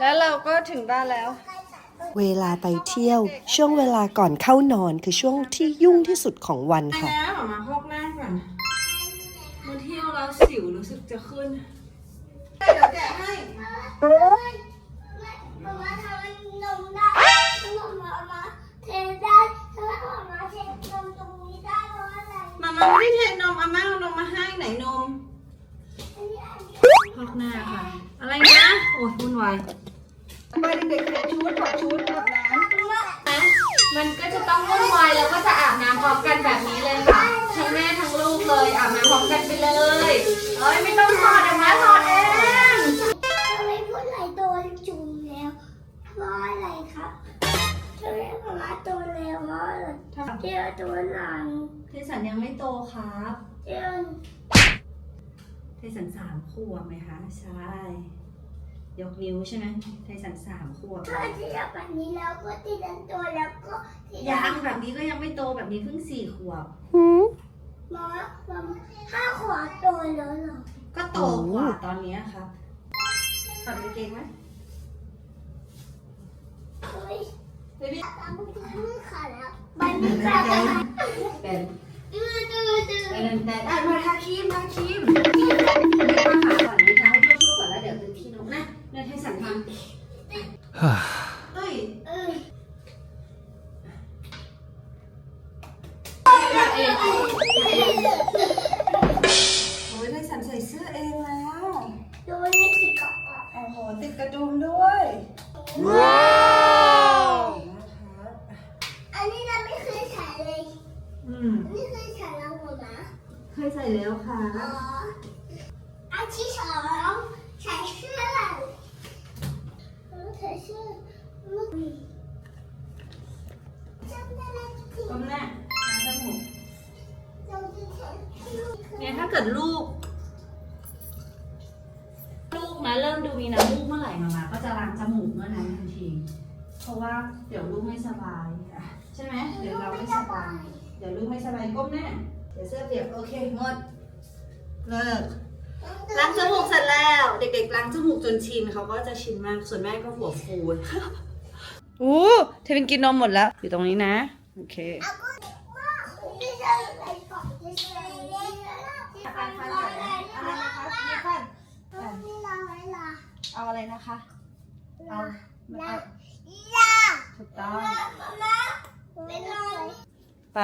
แล้วเราก็ถึงบ้านแล้ว เวลาไปเที่ยว ช่วงเวลาก่อนเข้านอนคือช่วงที่ยุ่งที่สุดของวันไปค่ะนะหมามาพอกหน้าก่อนมาเที่ยวแล้วสิวรู้สึกจะขึ้น เดี๋ยวแกะให้ มามาทำนมได้มามามาเทได้ถ้ามามาเทนมตรงนี้ได้เพราะอะไรมามาไม่ได้เทนมอาม่าเอานมมาให้ไหนนมอันนี้อันนี้ พอกหน้าค่ะ อะไรนะ โอ้ยวุ่นวายไปเด็กๆใส่ชุดถอดชุดอาบน้ำมันก็จะต้องวุ่นวายแล้วก็จะอาบน้ำพร้อมกันแบบนี้เลยค่ะ ทั้งแม่ทั้งลูกเลยอาบน้ำพร้อมกันไปเลย เอ้ยไม่ต้องถอดเดี๋ยวมาถอดเองทำไมพูดไหลโตจุ่มแล้วเพราะอะไรครับทำไมมามาโตแล้วเพราะอะไรเจอตัวหลังเทสันยังไม่โตครับเจอเท สันสามขวบไหมคะ ใช่ ยกนิ้วใช่ไหมเทสันสามขวบ ถ้าที่จะแบบนี้แล้วก็ที่ดันตัวแล้วก็ที่ยังแบบนี้ก็ยังไม่โตแบบนี้เพิ่งสี่ขวบมามาห้าขวบโตแล้วเหรอ ก็โตกว่าตอนเนี้ยครับถอดกางเกงไหมเฮ้ยเบบี้ตามมือมือขาดแล้วมันไม่ขาดแล้วเป็น ดื้อดื้อดื้อเป็นแต่ได้มาทาครีมทาครีมมีมาขาก่อนมีเท้าให้ทั่วๆก่อนแล้วเดี๋ยวเป็นพี่น้องนะเนี่ยให้สันทำเฮ้ยเออโอ้ยให้สันใส่เสื้อเองแล้วดูนี่สิก่อนโอ้โหติดกระดุมด้วย ว้าว นะครับ อันนี้เราไม่เคยใส่เลย อืมไม่เคยใส่แล้วหมดนะเคยใส่แล้วค่ะ อ๋ออันที่สองใส่เสื้อเออใส่เสื้อลูกจำได้ไหมที่ก้มหน้าหาจมูกเราจะใส่ลูกเนี่ยถ้าเกิดลูก ลูกนะเริ่มดูมีน้ำมูกเมื่อไหร่มามาก็จะล้างจมูกเมื่อนั้นทันที เพราะว่าเดี๋ยวลูกไม่สบายอะใช่ไหมเดี๋ยวเราไม่สบาย เดี๋ยวลูกไม่สบายก้มหน้าเดี๋ยวเสื้อเปียกโอเคหมดเลิกล้างจมูกเสร็จแล้ว เด็กๆล้างจมูกจนชินเขาก็จะชินมากส่วนแม่ก็หัวฟูอู้เทวินกินนมหมดแล้ว อยู่ตรงนี้นะ โอเคที่จะใส่ก่อนที่จะใส่เลยที่จะใส่เลยนี่เราไว้ละเอาอะไรนะคะ เอาละเอาละถูกต้อง มามาเป็นนอน ไป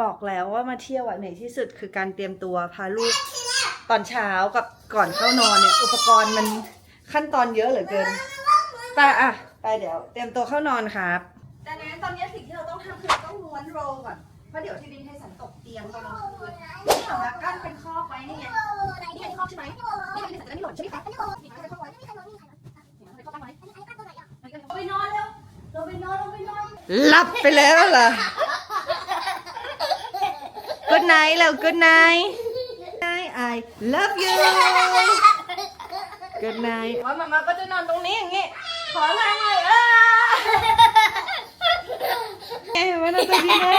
บอกแล้วว่ามาเที่ยวอะเหนื่อยที่สุดคือการเตรียมตัวพาลูกตอนเช้ากับก่อนเข้านอนเนี่ย อุปกรณ์มันขั้นตอนเยอะเหลือเกินไปอะไปเดี๋ยว เตรียมตัวเข้านอนครับแต่นะตอนนี้สิ่งที่เราต้องทำคือเราต้องม้วนโรลก่อนเพราะเดี๋ยวที่บินให้สันตกเตียงตอนกลางคืนนี่เหรอคะกั้นเป็นคอกไว้นี่ไงนี่เป็นคอกใช่ไหมนี่เป็นสันจะไม่หล่นใช่ไหมคะนี่เป็นคอกไว้เราไปนอนเร็วเราไปนอนเราไปนอน หลับไปแล้วเหรอ Good night แล้ว Good night night I love you Good night ว่ามามาก็จะนอนตรงนี้อย่างงี้ขอทางหน่อยเออเอ้ยวันนั้นตรงนี้นะ